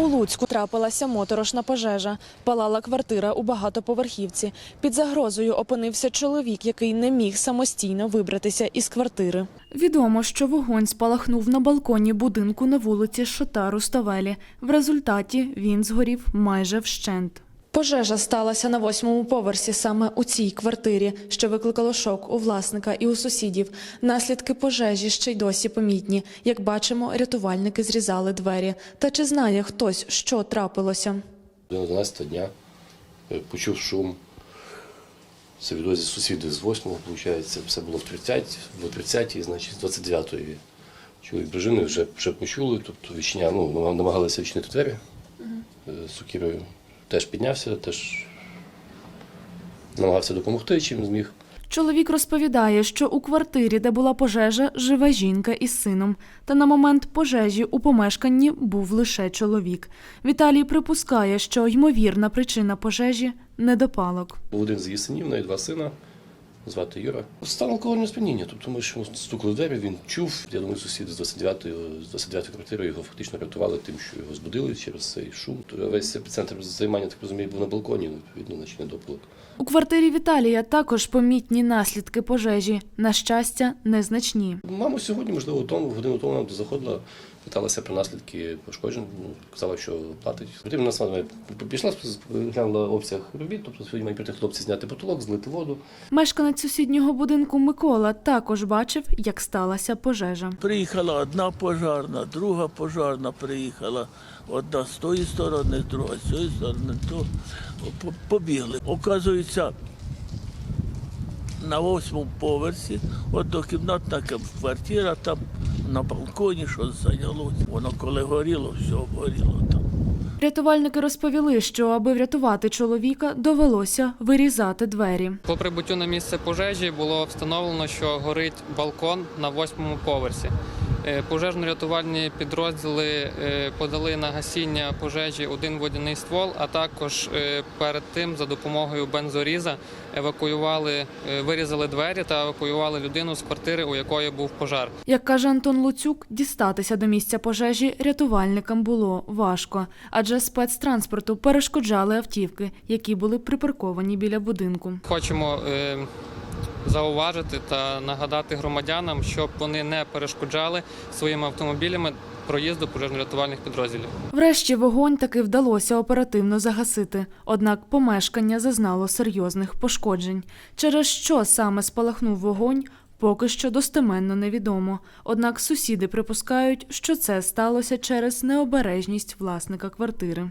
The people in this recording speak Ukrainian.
У Луцьку трапилася моторошна пожежа. Палала квартира у багатоповерхівці. Під загрозою опинився чоловік, який не міг самостійно вибратися із квартири. Відомо, що вогонь спалахнув на балконі будинку на вулиці Шота Руставелі. В результаті він згорів майже вщент. Пожежа сталася на восьмому поверсі саме у цій квартирі, що викликало шок у власника і у сусідів. Наслідки пожежі ще й досі помітні. Як бачимо, рятувальники зрізали двері. Та чи знає хтось, що трапилося? До 11 дня е, почув шум. Це відозі сусіди з 8-го, виходить, все було в 30, в 30 значить, з 29-ї. Чоловік з дружиною вже, вже почули, тобто відчиня, ну, намагалися відчинити двері е, з сукірою. Теж піднявся, теж намагався допомогти, чим зміг. Чоловік розповідає, що у квартирі, де була пожежа, живе жінка із сином. Та на момент пожежі у помешканні був лише чоловік. Віталій припускає, що ймовірна причина пожежі недопалок. Був один з її синів, неї два сина, звати Юра. Стан алкогольного сп'яніння, тобто ми ж йому стукали в двері, він чув. Я думаю, сусіди з 29-ї з 29-ї квартири його фактично рятували тим, що його збудили через цей шум. То Весь епіцентр займання, так розумію, був на балконі, відповідно, значить недопалок. У квартирі Віталія також помітні наслідки пожежі. На щастя, незначні. Мама сьогодні, можливо, тому, в годину тому нам заходила, питалася про наслідки пошкоджень, ну, казала, що платить. Потім нас вона пішла, глянула обсяг робіт, тобто сьогодні мають прийти хлопці зняти потолок, злити воду. Мешканець сусіднього будинку Микола також бачив, як сталася пожежа. Приїхала одна пожарна, друга пожарна приїхала. Одна з тої сторони, друга з цієї сторони, то побігли. Оказується, на восьмому поверсі однокімнатна квартира, там на балконі щось зайнялося. Воно коли горіло, все горіло там. Рятувальники розповіли, що аби врятувати чоловіка, довелося вирізати двері. По прибуттю на місце пожежі було встановлено, що горить балкон на восьмому поверсі. Е, Пожежно-рятувальні підрозділи е, подали на гасіння пожежі один водяний ствол, а також е, перед тим за допомогою бензоріза евакуювали, вирізали двері та евакуювали людину з квартири, у якої був пожар. Як каже Антон Луцюк, дістатися до місця пожежі рятувальникам було важко, адже спецтранспорту перешкоджали автівки, які були припарковані біля будинку. Хочемо зауважити та нагадати громадянам, щоб вони не перешкоджали своїми автомобілями проїзду пожежно-рятувальних підрозділів. Врешті вогонь таки вдалося оперативно загасити, однак помешкання зазнало серйозних пошкоджень. Через що саме спалахнув вогонь, поки що достеменно невідомо. Однак сусіди припускають, що це сталося через необережність власника квартири.